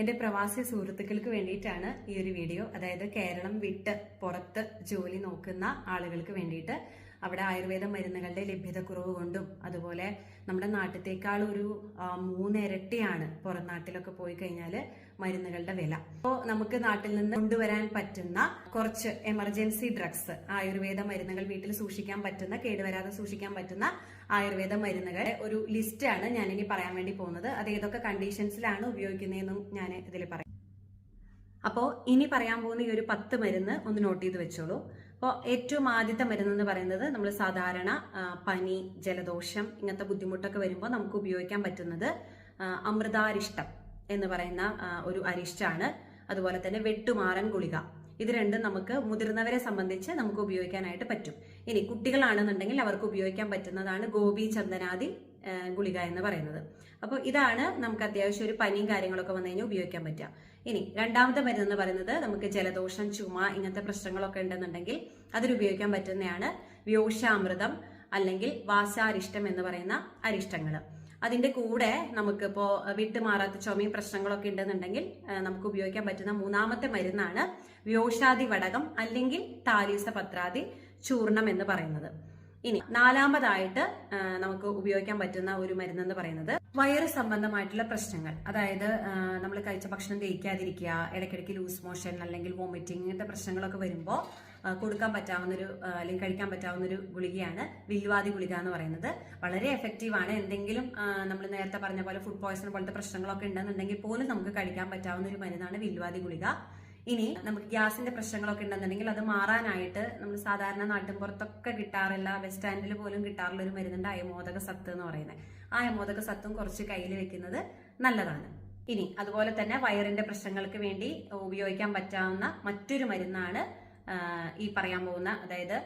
എന്റെ പ്രവാസി സുഹൃത്തുക്കൾക്ക് വേണ്ടിയിട്ടാണ് ഈ ഒരു വീഡിയോ. അതായത് കേരളം വിട്ട് പുറത്ത് ജോലി നോക്കുന്ന ആളുകൾക്ക് വേണ്ടിയിട്ട്. അവിടെ ആയുർവേദ മരുന്നുകളുടെ ലഭ്യതക്കുറവ് കൊണ്ടും അതുപോലെ നമ്മുടെ നാട്ടിലേക്കാൾ ഒരു മൂന്നിരട്ടിയാണ് പുറം നാട്ടിലൊക്കെ പോയി കഴിഞ്ഞാൽ മരുന്നുകളുടെ വില. അപ്പോൾ നമുക്ക് നാട്ടിൽ നിന്ന് കൊണ്ടുവരാൻ പറ്റുന്ന കുറച്ച് എമർജൻസി ഡ്രഗ്സ് ആയുർവേദ മരുന്നുകൾ വീട്ടിൽ സൂക്ഷിക്കാൻ പറ്റുന്ന കേടുവരാതെ സൂക്ഷിക്കാൻ പറ്റുന്ന ആയുർവേദ മരുന്നുകൾ ഒരു ലിസ്റ്റാണ് ഞാൻ ഇനി പറയാൻ വേണ്ടി പോകുന്നത്. അത് ഏതൊക്കെ കണ്ടീഷൻസിലാണ് ഉപയോഗിക്കുന്നതെന്നും ഞാൻ ഇതിൽ പറയാം. അപ്പോൾ ഇനി പറയാൻ പോകുന്ന ഈ ഒരു പത്ത് മരുന്ന് ഒന്ന് നോട്ട് ചെയ്ത് വെച്ചോളൂ. അപ്പോൾ ഏറ്റവും ആദ്യത്തെ മരുന്ന് എന്ന് പറയുന്നത് നമ്മൾ സാധാരണ പനി ജലദോഷം ഇങ്ങനത്തെ ബുദ്ധിമുട്ടൊക്കെ വരുമ്പോൾ നമുക്ക് ഉപയോഗിക്കാൻ പറ്റുന്നത് അമൃതാരിഷ്ടം എന്ന് പറയുന്ന ഒരു അരിഷ്ടാണ് അതുപോലെ തന്നെ വെട്ടുമാറൻ ഗുളിക. ഇത് രണ്ടും നമുക്ക് മുതിർന്നവരെ സംബന്ധിച്ച് നമുക്ക് ഉപയോഗിക്കാനായിട്ട് പറ്റും. ഇനി കുട്ടികളാണെന്നുണ്ടെങ്കിൽ അവർക്ക് ഉപയോഗിക്കാൻ പറ്റുന്നതാണ് ഗോപി ചന്ദനാദി ഗുളിക എന്ന് പറയുന്നത്. അപ്പോൾ ഇതാണ് നമുക്ക് അത്യാവശ്യം ഒരു പനിയും കാര്യങ്ങളൊക്കെ വന്നു കഴിഞ്ഞാൽ ഉപയോഗിക്കാൻ പറ്റുക. ഇനി രണ്ടാമത്തെ മരുന്ന് എന്ന് പറയുന്നത് നമുക്ക് ജലദോഷം ചുമ ഇങ്ങനത്തെ പ്രശ്നങ്ങളൊക്കെ ഉണ്ടെന്നുണ്ടെങ്കിൽ അതിൽ ഉപയോഗിക്കാൻ പറ്റുന്നതാണ് വ്യോഷാമൃതം അല്ലെങ്കിൽ വാസാരിഷ്ടം എന്ന് പറയുന്ന അരിഷ്ടങ്ങൾ. അതിന്റെ കൂടെ നമുക്കിപ്പോൾ വിട്ടുമാറാത്ത ചുമയും പ്രശ്നങ്ങളൊക്കെ ഉണ്ടെന്നുണ്ടെങ്കിൽ നമുക്ക് ഉപയോഗിക്കാൻ പറ്റുന്ന മൂന്നാമത്തെ മരുന്നാണ് വ്യോഷാദി വടകം അല്ലെങ്കിൽ താലീസ പത്രാദി ചൂർണം എന്ന് പറയുന്നത്. ഇനി നാലാമതായിട്ട് നമുക്ക് ഉപയോഗിക്കാൻ പറ്റുന്ന ഒരു മരുന്ന് എന്ന് പറയുന്നത് വയറ് സംബന്ധമായിട്ടുള്ള പ്രശ്നങ്ങൾ. അതായത് നമ്മൾ കഴിച്ച ഭക്ഷണം ദഹിക്കാതിരിക്കുക ഇടയ്ക്കിടയ്ക്ക് ലൂസ് മോഷൻ അല്ലെങ്കിൽ വോമിറ്റിംഗ് ഇങ്ങനത്തെ പ്രശ്നങ്ങളൊക്കെ വരുമ്പോൾ കൊടുക്കാൻ പറ്റാവുന്നൊരു അല്ലെങ്കിൽ കഴിക്കാൻ പറ്റാവുന്നൊരു ഗുളികയാണ് വില്വാദി ഗുളിക എന്ന് പറയുന്നത്. വളരെ എഫക്റ്റീവാണ് എന്തെങ്കിലും നമ്മൾ നേരത്തെ പറഞ്ഞ പോലെ ഫുഡ് പോയ്സൺ പോലത്തെ പ്രശ്നങ്ങളൊക്കെ ഉണ്ടെന്നുണ്ടെങ്കിൽ പോലും നമുക്ക് കഴിക്കാൻ പറ്റാവുന്ന ഒരു മരുന്നാണ് വില്വാദി ഗുളിക. ഇനി നമുക്ക് ഗ്യാസിന്റെ പ്രശ്നങ്ങളൊക്കെ ഉണ്ടെന്നുണ്ടെങ്കിൽ അത് മാറാനായിട്ട് നമ്മൾ സാധാരണ നാട്ടിൻപുറത്തൊക്കെ കിട്ടാറില്ല ബസ് സ്റ്റാൻഡിൽ പോലും കിട്ടാറുള്ള ഒരു മരുന്നുണ്ട് അയമോദക സത്ത് എന്ന് പറയുന്നത്. ആ അയമോദക സത്തും കുറച്ച് കയ്യിൽ വെക്കുന്നത് നല്ലതാണ്. ഇനി അതുപോലെ തന്നെ വയറിന്റെ പ്രശ്നങ്ങൾക്ക് വേണ്ടി ഉപയോഗിക്കാൻ പറ്റാവുന്ന മറ്റൊരു മരുന്നാണ് ഈ പറയാൻ പോകുന്ന അതായത്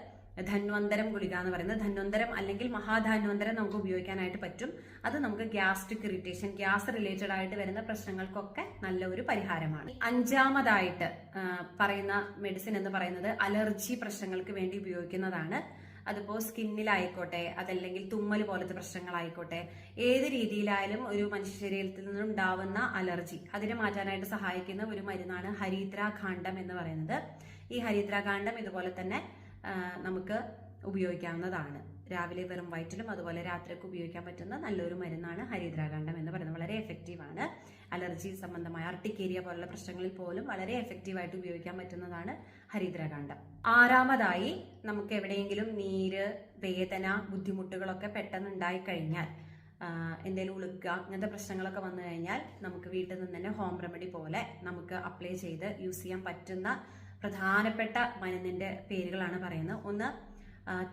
ധന്വന്തരം ഗുളിക എന്ന് പറയുന്നത്. ധന്വന്തരം അല്ലെങ്കിൽ മഹാധാന്വന്തരം നമുക്ക് ഉപയോഗിക്കാനായിട്ട് പറ്റും. അത് നമുക്ക് ഗ്യാസ്ട്രിക് ഇറിറ്റേഷൻ ഗ്യാസ് റിലേറ്റഡ് ആയിട്ട് വരുന്ന പ്രശ്നങ്ങൾക്കൊക്കെ നല്ല ഒരു പരിഹാരമാണ്. അഞ്ചാമതായിട്ട് പറയുന്ന മെഡിസിൻ എന്ന് പറയുന്നത് അലർജി പ്രശ്നങ്ങൾക്ക് വേണ്ടി ഉപയോഗിക്കുന്നതാണ്. അതിപ്പോ സ്കിന്നിലായിക്കോട്ടെ അതല്ലെങ്കിൽ തുമ്മൽ പോലത്തെ പ്രശ്നങ്ങളായിക്കോട്ടെ ഏത് രീതിയിലായാലും ഒരു മനുഷ്യ ശരീരത്തിൽ നിന്നുണ്ടാവുന്ന അലർജി അതിനെ മാറ്റാനായിട്ട് സഹായിക്കുന്ന ഒരു മരുന്നാണ് ഹരിദ്രാഖാണ്ഡം എന്ന് പറയുന്നത്. ഈ ഹരിദ്രാഖാണ്ഡം ഇതുപോലെ തന്നെ നമുക്ക് ഉപയോഗിക്കാവുന്നതാണ്. രാവിലെ വെറും വയറ്റിലും അതുപോലെ രാത്രിയൊക്കെ ഉപയോഗിക്കാൻ പറ്റുന്ന നല്ലൊരു മരുന്നാണ് ഹരിദ്രാഖണ്ഡം എന്ന് പറയുന്നത്. വളരെ എഫക്റ്റീവ് ആണ്. അലർജി സംബന്ധമായ അർട്ടിക്കേരിയ പോലുള്ള പ്രശ്നങ്ങളിൽ പോലും വളരെ എഫക്റ്റീവായിട്ട് ഉപയോഗിക്കാൻ പറ്റുന്നതാണ് ഹരിദ്രാഖണ്ഡം. ആറാമതായി നമുക്ക് എവിടെയെങ്കിലും നീര് വേദന ബുദ്ധിമുട്ടുകളൊക്കെ പെട്ടെന്ന് ഉണ്ടായി കഴിഞ്ഞാൽ എന്തെങ്കിലും ഉളുക്കുക അങ്ങനത്തെ പ്രശ്നങ്ങളൊക്കെ വന്നു കഴിഞ്ഞാൽ നമുക്ക് വീട്ടിൽ നിന്ന് തന്നെ ഹോം റെമഡി പോലെ നമുക്ക് അപ്ലൈ ചെയ്ത് യൂസ് ചെയ്യാൻ പറ്റുന്ന പ്രധാനപ്പെട്ട മരുന്നിന്റെ പേരുകളാണ് പറയുന്നത്. ഒന്ന്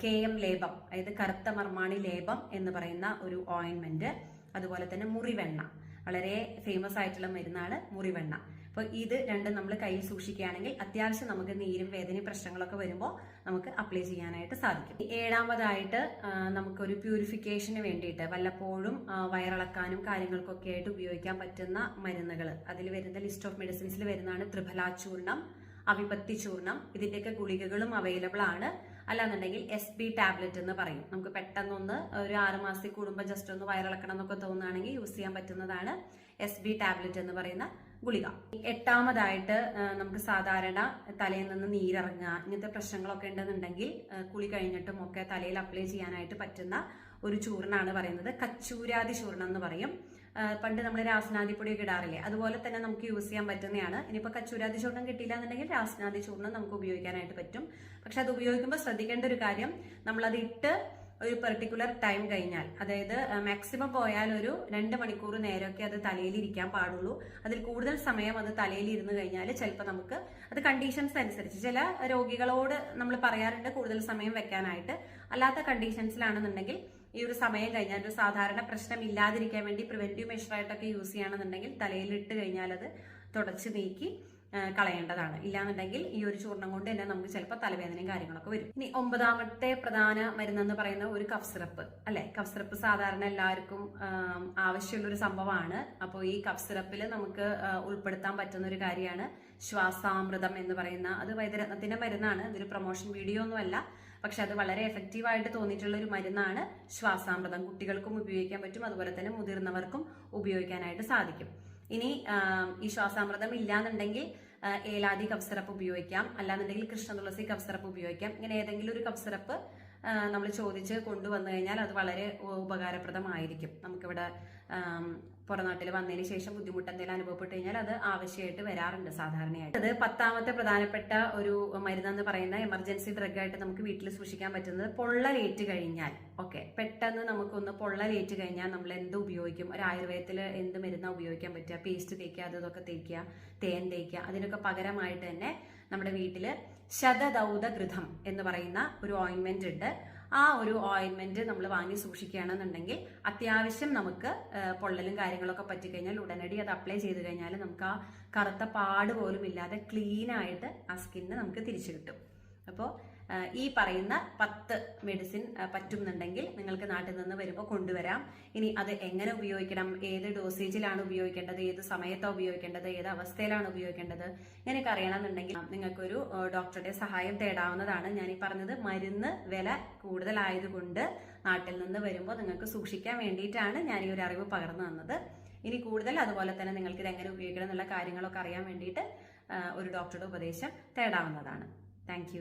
കെ എം ലേപം അതായത് കറുത്ത മർമാണി ലേപം എന്ന് പറയുന്ന ഒരു ഓയിൻമെന്റ് അതുപോലെ തന്നെ മുറിവെണ്ണ വളരെ ഫേമസ് ആയിട്ടുള്ള മരുന്നാണ് മുറിവെണ്ണ. അപ്പോൾ ഇത് രണ്ടും നമ്മൾ കയ്യിൽ സൂക്ഷിക്കുകയാണെങ്കിൽ അത്യാവശ്യം നമുക്ക് നീരും വേദനയും പ്രശ്നങ്ങളൊക്കെ വരുമ്പോൾ നമുക്ക് അപ്ലൈ ചെയ്യാനായിട്ട് സാധിക്കും. ഏഴാമതായിട്ട് നമുക്കൊരു പ്യൂരിഫിക്കേഷന് വേണ്ടിയിട്ട് വല്ലപ്പോഴും വയറിളക്കാനും കാര്യങ്ങൾക്കൊക്കെ ആയിട്ട് ഉപയോഗിക്കാൻ പറ്റുന്ന മരുന്നുകൾ. അതിൽ വരുന്ന ലിസ്റ്റ് ഓഫ് മെഡിസിൻസിൽ വരുന്നതാണ് ത്രിഫലാ ചൂർണം അവിപത്തി ചൂർണം ഇതിന്റെയൊക്കെ ഗുളികകളും അവൈലബിൾ ആണ്. അല്ലാന്നുണ്ടെങ്കിൽ എസ് ബി ടാബ്ലറ്റ് എന്ന് പറയും. നമുക്ക് പെട്ടെന്നൊന്ന് ഒരു ആറ് മാസത്തിൽ കൂടുമ്പോൾ ജസ്റ്റ് ഒന്ന് വയറിളക്കണം എന്നൊക്കെ തോന്നുകയാണെങ്കിൽ യൂസ് ചെയ്യാൻ പറ്റുന്നതാണ് എസ് ബി ടാബ്ലറ്റ് എന്ന് പറയുന്ന ഗുളിക. എട്ടാമതായിട്ട് നമുക്ക് സാധാരണ തലയിൽ നിന്ന് നീരിറങ്ങുക ഇങ്ങനത്തെ പ്രശ്നങ്ങളൊക്കെ ഉണ്ടെന്നുണ്ടെങ്കിൽ കുളി കഴിഞ്ഞിട്ടും ഒക്കെ തലയിൽ അപ്ലൈ ചെയ്യാനായിട്ട് പറ്റുന്ന ഒരു ചൂർണാണ് പറയുന്നത്. കച്ചൂരാതി ചൂർണം എന്ന് പറയും. പണ്ട് നമ്മൾ രാസനാദിപ്പൊടി ഒക്കെ ഇടാറില്ലേ? അതുപോലെ തന്നെ നമുക്ക് യൂസ് ചെയ്യാൻ പറ്റുന്നതാണ്. ഇനിയിപ്പോൾ കച്ചൂരാതി ചൂർണം കിട്ടിയില്ല എന്നുണ്ടെങ്കിൽ രാസനാദി ചൂർണം നമുക്ക് ഉപയോഗിക്കാനായിട്ട് പറ്റും. പക്ഷെ അത് ഉപയോഗിക്കുമ്പോൾ ശ്രദ്ധിക്കേണ്ട ഒരു കാര്യം നമ്മളത് ഇട്ട് ഒരു പെർട്ടിക്കുലർ ടൈം കഴിഞ്ഞാൽ അതായത് മാക്സിമം പോയാൽ ഒരു രണ്ട് മണിക്കൂർ നേരമൊക്കെ അത് തലയിൽ ഇരിക്കാൻ പാടുള്ളൂ. അതിൽ കൂടുതൽ സമയം അത് തലയിൽ ഇരുന്ന് കഴിഞ്ഞാൽ ചിലപ്പോൾ നമുക്ക് അത് കണ്ടീഷൻസ് അനുസരിച്ച് ചില രോഗികളോട് നമ്മൾ പറയാറുണ്ട് കൂടുതൽ സമയം വെക്കാനായിട്ട്. അല്ലാത്ത കണ്ടീഷൻസിലാണെന്നുണ്ടെങ്കിൽ ഈ ഒരു സമയം കഴിഞ്ഞാൽ ഒരു സാധാരണ പ്രശ്നം ഇല്ലാതിരിക്കാൻ വേണ്ടി പ്രിവെന്റീവ് മെഷറായിട്ടൊക്കെ യൂസ് ചെയ്യുകയാണെന്നുണ്ടെങ്കിൽ തലയിൽ ഇട്ട് കഴിഞ്ഞാൽ അത് തുടച്ച് നീക്കി. കളയേണ്ടതാണ്. ഇല്ലാന്നുണ്ടെങ്കിൽ ഈ ഒരു ചൂർണം കൊണ്ട് തന്നെ നമുക്ക് ചിലപ്പോൾ തലവേദനയും കാര്യങ്ങളൊക്കെ വരും. ഇനി ഒമ്പതാമത്തെ പ്രധാന മരുന്നെന്ന് പറയുന്ന ഒരു കഫ് സിറപ്പ് അല്ലെ? കഫ് സിറപ്പ് സാധാരണ എല്ലാവർക്കും ആവശ്യമുള്ള ഒരു സംഭവമാണ്. അപ്പോൾ ഈ കഫ് സിറപ്പിൽ നമുക്ക് ഉൾപ്പെടുത്താൻ പറ്റുന്ന ഒരു കാര്യമാണ് ശ്വാസാമൃതം എന്ന് പറയുന്ന. അത് വൈദ്യരത്നത്തിന്റെ മരുന്നാണ്. ഇതൊരു പ്രൊമോഷൻ വീഡിയോ ഒന്നുമല്ല. പക്ഷെ അത് വളരെ എഫക്റ്റീവായിട്ട് തോന്നിയിട്ടുള്ള ഒരു മരുന്നാണ് ശ്വാസാമൃതം. കുട്ടികൾക്കും ഉപയോഗിക്കാൻ പറ്റും. അതുപോലെ തന്നെ മുതിർന്നവർക്കും ഉപയോഗിക്കാനായിട്ട് സാധിക്കും. ഇനി ഈ ശ്വാസാമൃതം ഇല്ലാന്നുണ്ടെങ്കിൽ ഏലാദി കഫ്സിറപ്പ് ഉപയോഗിക്കാം. അല്ലാന്നുണ്ടെങ്കിൽ കൃഷ്ണ തുളസി കഫ്സിറപ്പ് ഉപയോഗിക്കാം. ഇങ്ങനെ ഏതെങ്കിലും ഒരു കഫ്സിറപ്പ് നമ്മൾ ചോദിച്ച് കൊണ്ടുവന്നു കഴിഞ്ഞാൽ അത് വളരെ ഉപകാരപ്രദമായിരിക്കും. നമുക്കിവിടെ പുറനാട്ടിൽ വന്നതിന് ശേഷം ബുദ്ധിമുട്ട് എന്തെങ്കിലും അനുഭവപ്പെട്ട് കഴിഞ്ഞാൽ അത് ആവശ്യമായിട്ട് വരാറുണ്ട് സാധാരണയായിട്ട്. അത് പത്താമത്തെ പ്രധാനപ്പെട്ട ഒരു മരുന്നെന്ന് പറയുന്ന എമർജൻസി ഡ്രഗ് ആയിട്ട് നമുക്ക് വീട്ടിൽ സൂക്ഷിക്കാൻ പറ്റുന്നത് പൊള്ളലേറ്റ് കഴിഞ്ഞാൽ. ഓക്കെ. പെട്ടെന്ന് നമുക്കൊന്ന് പൊള്ളലേറ്റ് കഴിഞ്ഞാൽ നമ്മൾ എന്ത് ഉപയോഗിക്കും? ഒരു ആയുർവേദത്തിൽ എന്ത് മരുന്നാണ് ഉപയോഗിക്കാൻ പറ്റുക? പേസ്റ്റ് തേക്കുക അത് ഇതൊക്കെ തേക്കുക തേൻ തേക്കുക അതിനൊക്കെ പകരമായിട്ട് തന്നെ നമ്മുടെ വീട്ടിൽ ശതദൗത ഘൃതം എന്ന് പറയുന്ന ഒരു ഓയിൻമെന്റ് ഉണ്ട്. ആ ഒരു ഓയിൻമെന്റ് നമ്മൾ വാങ്ങി സൂക്ഷിക്കുകയാണെന്നുണ്ടെങ്കിൽ അത്യാവശ്യം നമുക്ക് പൊള്ളലും കാര്യങ്ങളൊക്കെ പറ്റിക്കഴിഞ്ഞാൽ ഉടനടി അത് അപ്ലൈ ചെയ്ത് കഴിഞ്ഞാൽ നമുക്ക് ആ കറുത്ത പാട് പോലും ഇല്ലാതെ ക്ലീൻ ആയിട്ട് ആ സ്കിന്ന് നമുക്ക് തിരിച്ചു കിട്ടും. അപ്പോൾ ഈ പറയുന്ന പത്ത് മെഡിസിൻ പറ്റുന്നുണ്ടെങ്കിൽ നിങ്ങൾക്ക് നാട്ടിൽ നിന്ന് വരുമ്പോൾ കൊണ്ടുവരാം. ഇനി അത് എങ്ങനെ ഉപയോഗിക്കണം? ഏത് ഡോസേജിലാണ് ഉപയോഗിക്കേണ്ടത്? ഏത് സമയത്താണ് ഉപയോഗിക്കേണ്ടത്? ഏത് അവസ്ഥയിലാണ് ഉപയോഗിക്കേണ്ടത്? ഇങ്ങനെയൊക്കെ അറിയണമെന്നുണ്ടെങ്കിൽ നിങ്ങൾക്കൊരു ഡോക്ടറുടെ സഹായം തേടാവുന്നതാണ്. ഞാൻ ഈ പറഞ്ഞത് മരുന്ന് വില കൂടുതലായതുകൊണ്ട് നാട്ടിൽ നിന്ന് വരുമ്പോൾ നിങ്ങൾക്ക് സൂക്ഷിക്കാൻ വേണ്ടിയിട്ടാണ് ഞാൻ ഈ ഒരു അറിവ് പകർന്നു തന്നത്. ഇനി കൂടുതൽ അതുപോലെ തന്നെ നിങ്ങൾക്ക് ഇത് എങ്ങനെ ഉപയോഗിക്കണം എന്നുള്ള കാര്യങ്ങളൊക്കെ അറിയാൻ വേണ്ടിയിട്ട് ഒരു ഡോക്ടറുടെ ഉപദേശം തേടാവുന്നതാണ്. താങ്ക്